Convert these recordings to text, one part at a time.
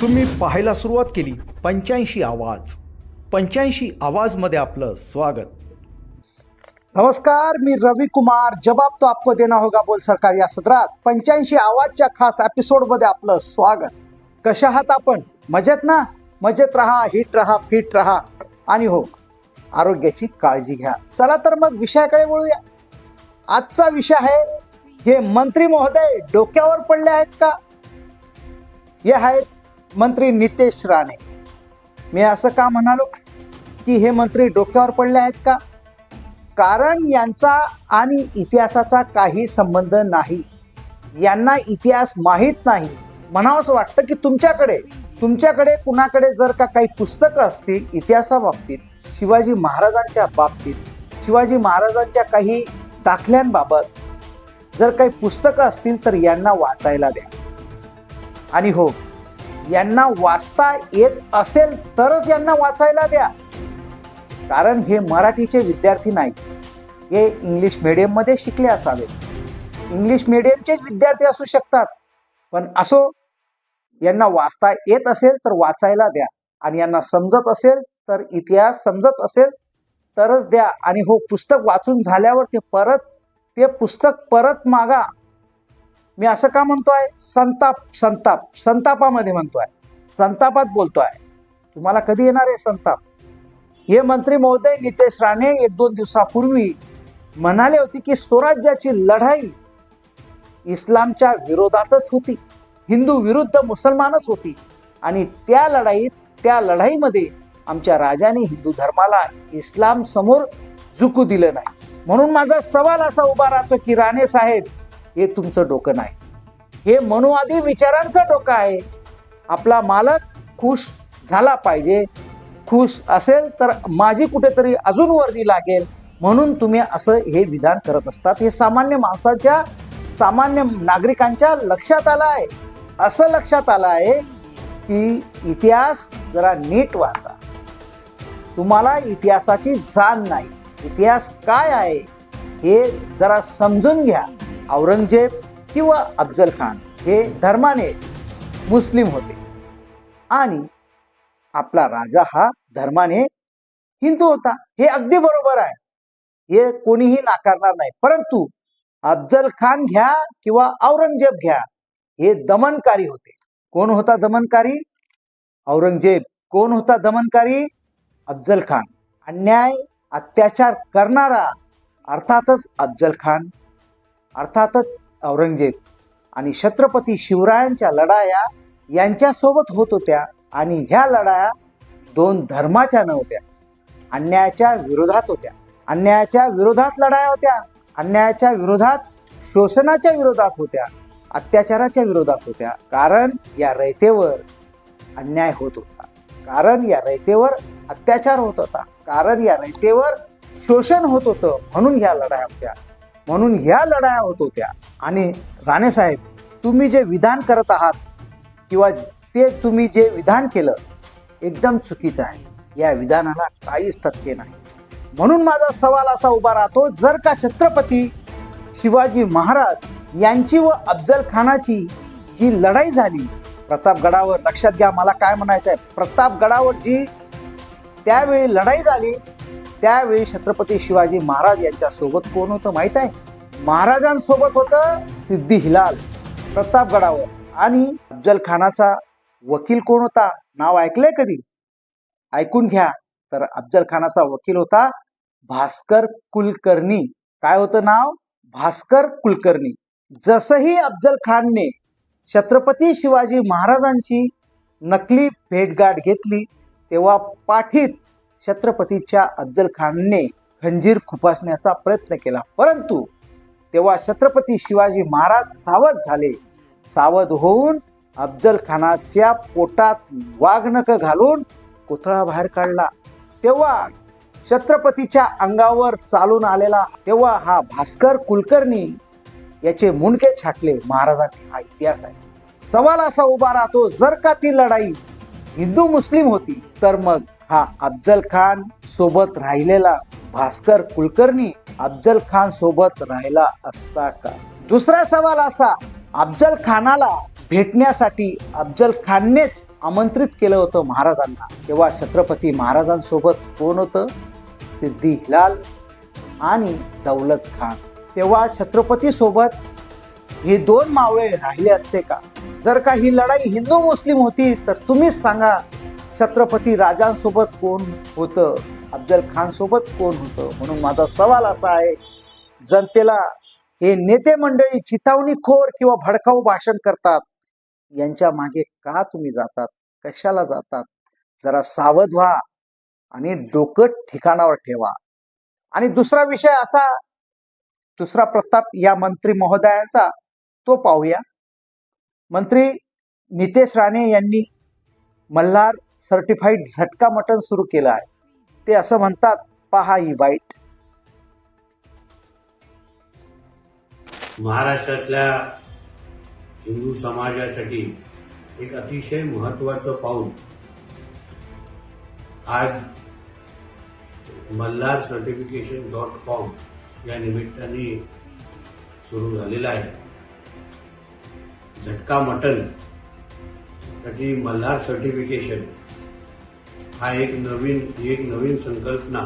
तुम्ही पाहायला सुरुवात केली. पंच्याऐंशी आवाज. पंच्याऐंशी आवाजमध्ये आपलं स्वागत. नमस्कार मी रवी कुमार. जबाब तो आपको देना होगा बोल सरकार या सत्रात पंच्याऐंशी आवाजच्या खास एपिसोडमध्ये आपलं स्वागत. कशा आहात आपण? मजेत ना? मजेत राहा हिट राहा फिट राहा. आणि हो आरोग्याची काळजी घ्या. चला तर मग विषयाकडे वळूया. आजचा विषय आहे हे मंत्री महोदय डोक्यावर पडले आहेत का? हे आहेत मंत्री नितेश राणे. मी असं का म्हणालो? की हे मंत्री डोक्यावर पडले आहेत का? कारण यांचा आणि इतिहासाचा काही संबंध नाही. यांना इतिहास माहीत नाही. म्हणावंसं वाटतं की तुमच्याकडे तुमच्याकडे कुणाकडे जर का काही पुस्तकं असतील इतिहासाबाबतीत शिवाजी महाराजांच्या बाबतीत शिवाजी महाराजांच्या काही दाखल्यांबाबत जर काही पुस्तकं असतील तर यांना वाचायला द्या. आणि हो यांना वाचता येत असेल तरच यांना वाचायला द्या. कारण हे मराठीचे विद्यार्थी नाहीत हे इंग्लिश मिडियममध्ये शिकले असावेत. इंग्लिश मिडियमचेच विद्यार्थी असू शकतात. पण असो यांना वाचता येत असेल तर वाचायला द्या. आणि यांना समजत असेल तर इतिहास समजत असेल तरच द्या. आणि हो पुस्तक वाचून झाल्यावर ते परत ते पुस्तक परत मागा. मी असं का म्हणतोय? संताप संताप संतापामध्ये म्हणतोय. संतापात बोलतोय. तुम्हाला कधी येणार आहे संताप? हे मंत्री महोदय नितेश राणे एक दोन दिवसापूर्वी म्हणाले होते की स्वराज्याची लढाई इस्लामच्या विरोधातच होती. हिंदू विरुद्ध मुसलमानच होती. आणि त्या लढाईत त्या लढाईमध्ये आमच्या राजाने हिंदू धर्माला इस्लाम समोर झुकू दिलं नाही. म्हणून माझा सवाल असा उभा राहतो की राणे साहेब हे तुमचं डोकं नाही. हे मनोवादी विचारांचं डोकं आहे. आपला मालक खुश झाला पाहिजे. खुश असेल तर माझी कुठेतरी अजून वर्दी लागेल. म्हणून तुम्ही असं हे विधान करत असतात. हे सामान्य माणसाच्या सामान्य नागरिकांच्या लक्षात आलं आहे. असं लक्षात आलं आहे की इतिहास जरा नीट वाचा. तुम्हाला इतिहासाची जाण नाही. इतिहास काय आहे हे जरा समजून घ्या. औरंगजेब किंवा अफजल खान हे धर्माने मुस्लिम होते. आणि आपला राजा हा धर्माने हिंदू होता. हे अगदी बरोबर आहे. हे कोणीही नाकारणार नाही. परंतु अफजल खान घ्या किंवा औरंगजेब घ्या हे दमनकारी होते. कोण होता दमनकारी? औरंगजेब. कोण होता दमनकारी? अफजल खान. अन्याय अत्याचार करणारा अर्थातच अफजल खान अर्थातच औरंगजेब आणि छत्रपती शिवरायांच्या लढाया यांच्यासोबत होत होत्या आणि ह्या लढाया दोन धर्माच्या नव्हत्या. अन्यायाच्या विरोधात होत्या. अन्यायाच्या विरोधात लढाया होत्या. अन्यायाच्या विरोधात शोषणाच्या विरोधात होत्या. अत्याचाराच्या विरोधात होत्या. कारण या रयतेवर अन्याय होत होता. कारण या रयतेवर अत्याचार होत होता. कारण या रयतेवर शोषण होत होतं म्हणून ह्या लढाया होत्या. म्हणून ह्या लढाया होत होत्या. आणि राणेसाहेब तुम्ही जे विधान करत आहात किंवा ते तुम्ही जे विधान केलं एकदम चुकीचं आहे. या विधानाला काहीच तथ्य नाही. म्हणून माझा सवाल असा उभा राहतो जर का छत्रपती शिवाजी महाराज यांची व अफजल खानाची जी लढाई झाली प्रतापगडावर लक्षात घ्या मला काय म्हणायचं आहे प्रतापगडावर जी त्यावेळी लढाई झाली त्यावेळी छत्रपती शिवाजी महाराज यांच्या सोबत कोण होतं माहीत आहे? महाराजांसोबत होतं सिद्धी हिलाल प्रतापगडावर. आणि अफजल खानाचा वकील कोण होता? नाव ऐकलंय कधी? ऐकून घ्या. तर अफजल खानाचा वकील होता भास्कर कुलकर्णी. काय होतं नाव? भास्कर कुलकर्णी. जसंही अफजल खानने छत्रपती शिवाजी महाराजांची नकली भेटगाठ घेतली तेव्हा पाठीत छत्रपतीच्या अफजल खानने खंजीर खुपासण्याचा प्रयत्न केला. परंतु तेव्हा छत्रपती शिवाजी महाराज सावध झाले. सावध होऊन अफजल खानाच्या पोटात वाघनक घालून पुतळा बाहेर काढला. तेव्हा छत्रपतीच्या अंगावर चालून आलेला तेव्हा हा भास्कर कुलकर्णी याचे मुंडके छाटले. महाराजांनी हा इतिहास आहे. सवाल असा उभा राहतो. जर का ती लढाई हिंदू मुस्लिम होती तर मग हा अफजल खान सोबत राहिलेला भास्कर कुलकर्णी अफजल खान सोबत राहिला असता का? दुसरा सवाल असा अफजल खानाला भेटण्यासाठी अफजल खाननेच आमंत्रित केलं होतं महाराजांना. तेव्हा छत्रपती महाराजांसोबत कोण होतं? सिद्धी हिलाल आणि दौलत खान. तेव्हा छत्रपती सोबत हे दोन मावळे राहिले असते का? जर का ही लढाई हिंदू मुस्लिम होती तर तुम्हीच सांगा छत्रपती राजांसोबत कोण होतं अफजल खान सोबत कोण होतं? म्हणून माझा सवाल असा आहे जनतेला हे नेते मंडळी चितावणीखोर किंवा भडकाऊ भाषण करतात यांच्या मागे का तुम्ही जातात? कशाला जातात? जरा सावध व्हा आणि डोकं ठिकाणावर ठेवा. आणि दुसरा विषय असा दुसरा प्रताप या मंत्री महोदयांचा तो पाहूया. मंत्री नितेश राणे यांनी मल्हार सर्टिफाईड झटका मटण सुरू केलं आहे. ते असं म्हणतात पहा ही वाईट. महाराष्ट्रातल्या हिंदू समाजासाठी एक अतिशय महत्वाचं पाऊल आज मल्हार सर्टिफिकेशन डॉट कॉम या निमित्ताने सुरू झालेला आहे. झटका मटनसाठी मल्हार सर्टिफिकेशन हा एक नवीन ही एक नवीन संकल्पना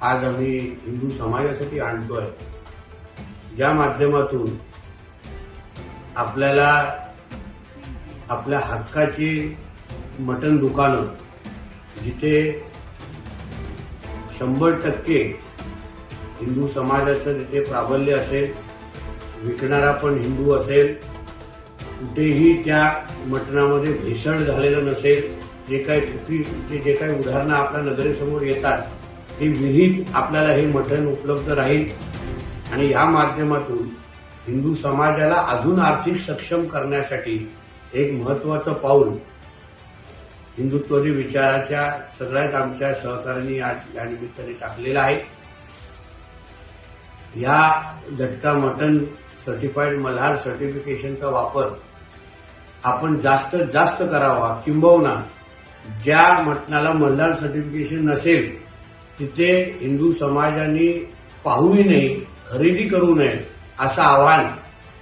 आज आम्ही हिंदू समाजासाठी आणतोय. ज्या माध्यमातून आपल्याला आपल्या हक्काची मटण दुकानं जिथे शंभर टक्के हिंदू समाजाचं तिथे प्राबल्य असेल विकणारा पण हिंदू असेल कुठेही त्या मटणामध्ये भेसळ झालेलं नसेल जे काही चुकीचे जे काही उदाहरणं आपल्या नजरेसमोर येतात ती विहित आपल्याला हे मटण उपलब्ध राहील. आणि या माध्यमातून हिंदू समाजाला अजून आर्थिक सक्षम करण्यासाठी एक महत्वाचं पाऊल हिंदुत्वरी विचाराच्या सगळ्याच आमच्या सहकार्यांनी या या निमित्ताने टाकलेला आहे. या झटका मटण सर्टिफाईड मल्हार सर्टिफिकेशनचा वापर आपण जास्त जास्त करावा किंबहुना ज्या मटणाला मतदान सर्टिफिकेशन नसेल तिथे हिंदू समाजाने पाहूही नाही खरेदी करू नये असं आवाहन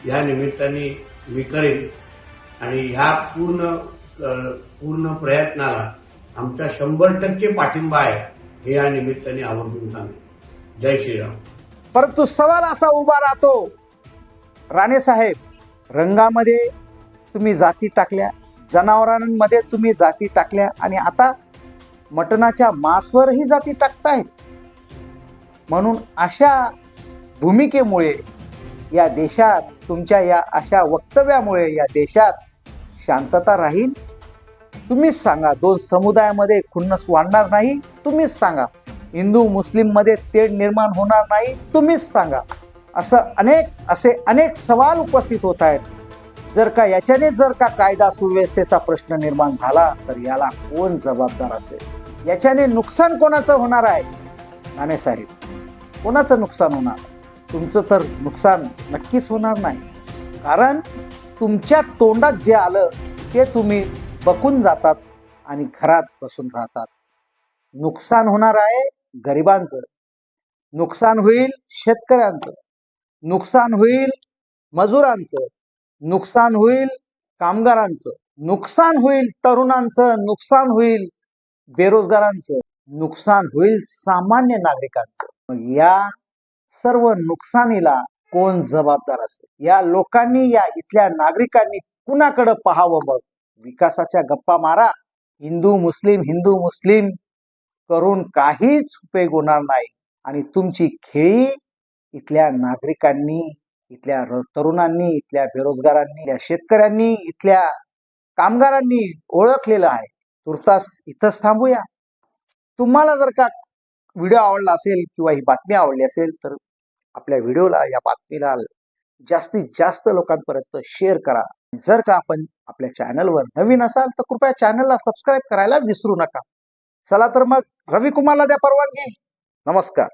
या निमित्ताने मी करेन. आणि ह्या पूर्ण पूर्ण प्रयत्नाला आमचा शंभर टक्के पाठिंबा आहे हे या निमित्ताने आवर्जून सांगेन. जय श्रीराम. परंतु सवाल असा उभा राहतो. राणे साहेब रंगामध्ये तुम्ही जाती टाकल्या जनावरांमध्ये तुम्ही जाती टाकल्या आणि आता मटणाच्या मांसवरही जाती टाकतायत म्हणून अशा भूमिकेमुळे या देशात तुमच्या या अशा वक्तव्यामुळे या देशात शांतता राहील. तुम्हीच सांगा दोन समुदायामध्ये खुन्नस वाढणार नाही तुम्हीच सांगा. हिंदू मुस्लिममध्ये तेढ निर्माण होणार नाही तुम्हीच सांगा. असं अनेक असे अनेक सवाल उपस्थित होत आहेत. जर का याच्याने जर का कायदा सुव्यवस्थेचा प्रश्न निर्माण झाला तर याला कोण जबाबदार असेल? याच्याने नुकसान कोणाचं होणार आहे? नाणे साहेब कोणाचं नुकसान होणार? तुमचं तर नुकसान नक्कीच होणार नाही. कारण तुमच्या तोंडात जे आलं ते तुम्ही बकून जातात आणि घरात बसून राहतात. नुकसान होणार आहे गरिबांचं. नुकसान होईल शेतकऱ्यांचं. नुकसान होईल मजुरांचं. नुकसान होईल कामगारांचं. नुकसान होईल तरुणांचं नुकसान होईल बेरोजगारांचं नुकसान होईल सामान्य नागरिकांचं. मग या सर्व नुकसानीला कोण जबाबदार असेल? या लोकांनी या इथल्या नागरिकांनी कुणाकडे पाहावं मग? विकासाच्या गप्पा मारा. हिंदू मुस्लिम हिंदू मुस्लिम करून काहीच उपयोग होणार नाही. आणि तुमची खेळी इथल्या नागरिकांनी इथल्या तरुणांनी इथल्या बेरोजगारांनी इथल्या शेतकऱ्यांनी इथल्या कामगारांनी ओळखलेलं आहे. तुर्तास इथंच थांबूया. तुम्हाला जर का व्हिडिओ आवडला असेल किंवा ही बातमी आवडली असेल तर आपल्या व्हिडिओला या बातमीला जास्तीत जास्त लोकांपर्यंत शेअर करा. जर का आपण आपल्या चॅनलवर नवीन असाल तर कृपया चॅनलला सबस्क्राईब करायला विसरू नका. चला तर मग रवी कुमारला द्या परवानगी. नमस्कार.